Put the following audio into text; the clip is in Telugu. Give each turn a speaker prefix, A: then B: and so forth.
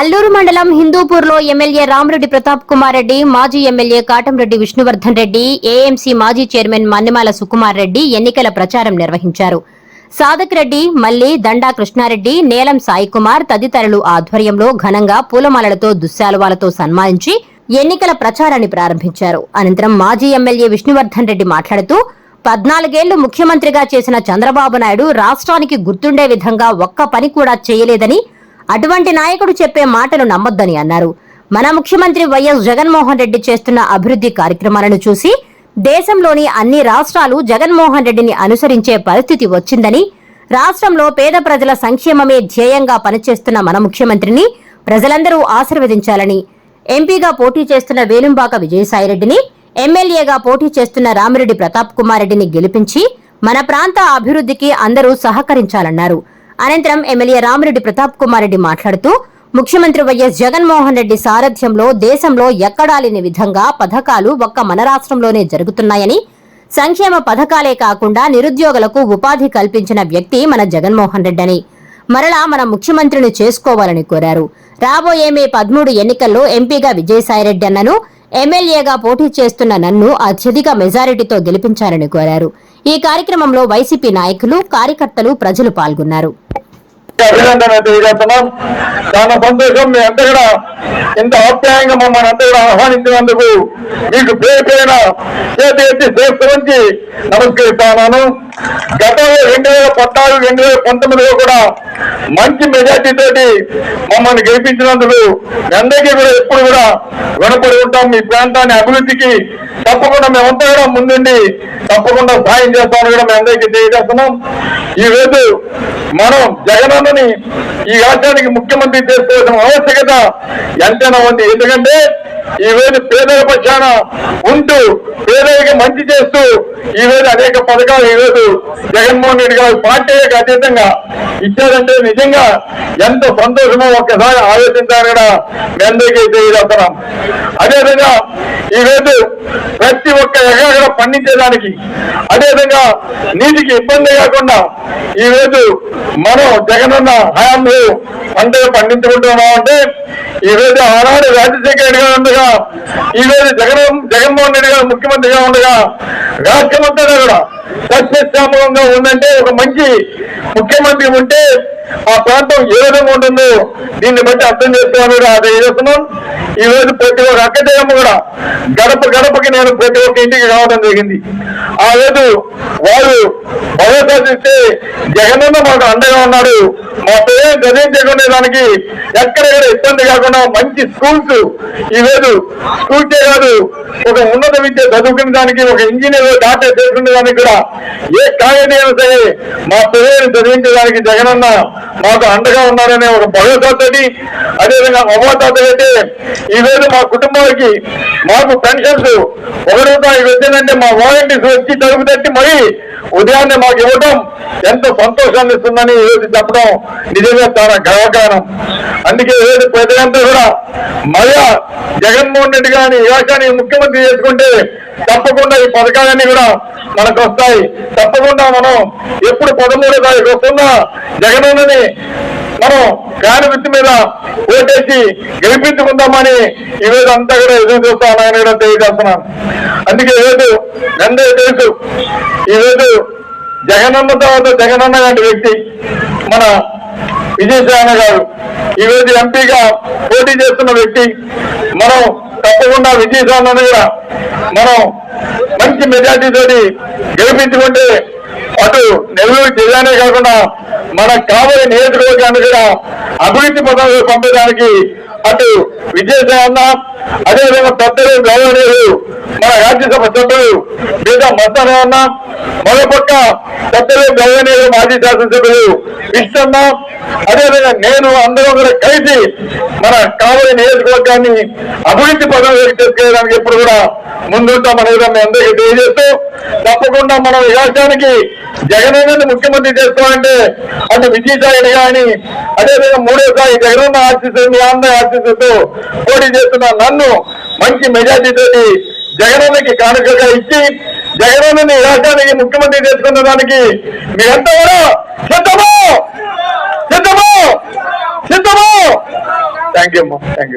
A: అల్లూరు మండలం హిందూపూర్లో ఎమ్మెల్యే రామరెడ్డి ప్రతాప్ కుమార్ రెడ్డి మాజీ ఎమ్మెల్యే కాటంరెడ్డి విష్ణువర్ధన్ రెడ్డి ఏఎంసీ మాజీ చైర్మన్ మన్నెమాల సుకుమార్ రెడ్డి ఎన్నికల ప్రచారం నిర్వహించారు. సాధక్ రెడ్డి మల్లి దండా కృష్ణారెడ్డి నేలం సాయికుమార్ తదితరులు ఆధ్వర్యంలో ఘనంగా పూలమాలలతో దుశ్శాలువాలతో సన్మానించి ఎన్నికల ప్రచారాన్ని ప్రారంభించారు. అనంతరం మాజీ ఎమ్మెల్యే విష్ణువర్ధన్ రెడ్డి మాట్లాడుతూ పద్నాలుగేళ్ళు ముఖ్యమంత్రిగా చేసిన చంద్రబాబు నాయుడు రాష్ట్రానికి గుర్తుండే విధంగా ఒక్క పని కూడా చేయలేదని అటువంటి నాయకుడు చెప్పే మాటలు నమ్మొద్దని అన్నారు. మన ముఖ్యమంత్రి వైఎస్ జగన్మోహన్ రెడ్డి చేస్తున్న అభివృద్ధి కార్యక్రమాలను చూసి దేశంలోని అన్ని రాష్ట్రాలు జగన్మోహన్ రెడ్డిని అనుసరించే పరిస్థితి వచ్చిందని రాష్ట్రంలో పేద ప్రజల సంక్షేమమే ధ్యేయంగా పనిచేస్తున్న మన ముఖ్యమంత్రిని ప్రజలందరూ ఆశీర్వదించాలని ఎంపీగా పోటీ చేస్తున్న వేలుంబాక విజయసాయిరెడ్డిని ఎమ్మెల్యేగా పోటీ చేస్తున్న రామిరెడ్డి ప్రతాప్ కుమార్ రెడ్డిని గెలిపించి మన ప్రాంత అభివృద్ధికి అందరూ సహకరించాలన్నారు. అనంతరం ఎమ్మెల్యే రామిరెడ్డి ప్రతాప్ కుమార్ రెడ్డి మాట్లాడుతూ ముఖ్యమంత్రి వైఎస్ జగన్మోహన్ రెడ్డి సారథ్యంలో దేశంలో ఎక్కడా లేని విధంగా పథకాలు ఒక్క మన రాష్ట్రంలోనే జరుగుతున్నాయని సంక్షేమ పథకాలే కాకుండా నిరుద్యోగులకు ఉపాధి కల్పించిన వ్యక్తి మన జగన్మోహన్ రెడ్డి అని మరలా మన ముఖ్యమంత్రిని చేసుకోవాలని కోరారు. రాబోయే మే పదమూడు ఎన్నికల్లో ఎంపీగా విజయసాయిరెడ్డి అన్నను ఎమ్మెల్యేగా పోటీ చేస్తున్న నన్ను అత్యధిక మెజారిటీతో గెలిపించాలని కోరారు. ఈ కార్యక్రమంలో వైసీపీ నాయకులు కార్యకర్తలు ప్రజలు పాల్గొన్నారు.
B: ఇంత ఆప్యాయంగా మమ్మల్ని అందరూ ఆహ్వానించినందుకు మీకు పేరు పేరున చేతి ఎత్తి శ్రేష్ఠ నుంచి నమస్కరిస్తున్నాను. గతంలో రెండు వేల పద్నాలుగు రెండు వేల పంతొమ్మిదిలో కూడా మంచి మెజార్టీ తోటి మమ్మల్ని గెలిపించినందుకు అందరికీ కూడా ఎప్పుడు కూడా రుణపడి ఉంటాం. మీ ప్రాంతాన్ని అభివృద్ధికి తప్పకుండా మేమంతా కూడా ముందుండి తప్పకుండా సాయం చేస్తామని కూడా మీ అందరికీ తెలియజేస్తున్నాం. ఈ రోజు మనం జగనన్నని ఈ రాష్ట్రానికి ముఖ్యమంత్రి చేసుకోవాల్సిన ఆవశ్యకత ఎంతైనా ఉంది. ఎందుకంటే ఈ పేదల పక్షాన ఉంటూ పేదలకి మంచి చేస్తూ ఈ అనేక పథకాలు ఈ జగన్మోహన్ రెడ్డి గారు పార్టీకి అతీతంగా ఇచ్చారంటే నిజంగా ఎంత సంతోషమో ఒక్కసారి ఆలోచించాలని కూడా మీ అందరికీ తెలియజేస్తున్నాం. అదేవిధంగా ఈ ప్రతి ఒక్క ఎకరా పండించేదానికి అదేవిధంగా నీటికి ఇబ్బంది కాకుండా ఈ రోజు మనం జగనన్న హయాంలో పంటలు పండించుకుంటున్నాం అంటే ఈ రోజు ఆనాడు రాజశేఖర రెడ్డి గారు ఉండగా ఈ రోజు జగన్ జగన్మోహన్ రెడ్డి గారు ముఖ్యమంత్రిగా ఉండగా రాష్ట్రమంతా కూడా సస్యశ్యామలంగా ఉందంటే ఒక మంచి ముఖ్యమంత్రి ఉంటే ఆ ప్రాంతం ఏ విధంగా ఉంటుందో దీన్ని బట్టి అర్థం చేసుకోవాలని కూడా చేస్తున్నాం ఈ రోజు ప్రతి ఒక్క అక్కదేయమ్మ కూడా గడప గడపకి నేను ప్రతి ఒక్క ఇంటికి రావడం జరిగింది. ఆ రోజు వారు భరోసా ఇస్తే జగనన్న మాకు అండగా ఉన్నాడు. మా పేరు గదించకుండా దానికి ఎక్కడెక్కడ ఇబ్బంది కాకుండా మంచి స్కూల్స్ ఈ రోజు స్కూల్కే కాదు ఒక ఉన్నత విద్య చదువుకునే దానికి ఒక ఇంజనీర్ డాక్టర్ చేసుకునే దానికి కూడా ఏ కాయనైనా సరే మా పిల్లల్ని చదివించడానికి జగనన్న మాకు అండగా ఉన్నారనే ఒక భరోసాతోటి అదేవిధంగా అవ్వతాత అయితే ఈ మా కుటుంబానికి మాకు పెన్షన్స్ ఒక రూపాయి వచ్చిందంటే మా వాలంటీర్స్ వచ్చి తలుపు తట్టి మరి ఉదయాన్నే మాకు ఇవ్వడం ఎంత సంతోషాన్ని ఇస్తుందని ఈ చెప్పడం నిజంగా చాలా గర్వకారణం. అందుకే ఏది రోజు ప్రజలంతా కూడా మళ్ళా జగన్మోహన్ రెడ్డి గారిని ఈ ముఖ్యమంత్రి చేసుకుంటే తప్పకుండా ఈ పథకాలన్నీ కూడా మనకు వస్తాయి తప్పకుండా మనం ఎప్పుడు పదమూడో తారీఖు వస్తుందా జగనన్నని మనం కాని వృత్తి మీద ఓటేసి గెలిపించుకుందామని ఈ రోజు అంతా కూడా ఎదురు చూస్తామని కూడా తెలియజేస్తున్నాను. అందుకే ఈరోజు అందరూ తెలుసు ఈరోజు జగనన్న తర్వాత జగనన్న లాంటి వ్యక్తి మన విజయసాయన గారు. ఈ రోజు ఎంపీగా పోటీ చేస్తున్న వ్యక్తి మనం తప్పకుండా విజయసాయన కూడా మనం మంచి మెజార్టీ తోటి గెలిపించుకుంటే అటు నెల్లూరు జిల్లానే కాకుండా మన కాబోయే నియోజకవర్గాన్ని కూడా అభివృద్ధి పథకాలు పంపడానికి అటు విజయసాయన్న అదేవిధంగా పెద్దలు గౌరవనీయులు మన రాజ్యసభ సభ్యులు మీద మస్తానన్న మరోపక్క పెద్దలు గౌరవనీయులు మాజీ శాసనసభ్యులు విష్ణన్న అదేవిధంగా నేను అందరం కూడా కలిసి మన కావలి నియోజకవర్గాన్ని అభివృద్ధి పదవి తీసుకెళ్ళడానికి ఎప్పుడు కూడా ముందుంటామని కూడా మీ అందరికీ తెలియజేస్తూ తప్పకుండా మనం ఈ రాష్ట్రానికి జగనన్న ముఖ్యమంత్రి చేస్తామంటే అటు విజయసాయి కానీ అదేవిధంగా మూడోసారి జగనన్న ఆశీస్సు మీ అందరి ఆశీస్సుతో పోటీ చేస్తున్న నన్ను మంచి మెజార్టీ జగనన్నకి కానుకగా ఇచ్చి జగనన్నని ఈ రాష్ట్రానికి ముఖ్యమంత్రి చేసుకున్న దానికి మీరంతా కూడా సిద్ధము! సిద్ధము! సిద్ధము! థ్యాంక్ యూ అమ్మా థ్యాంక్ యూ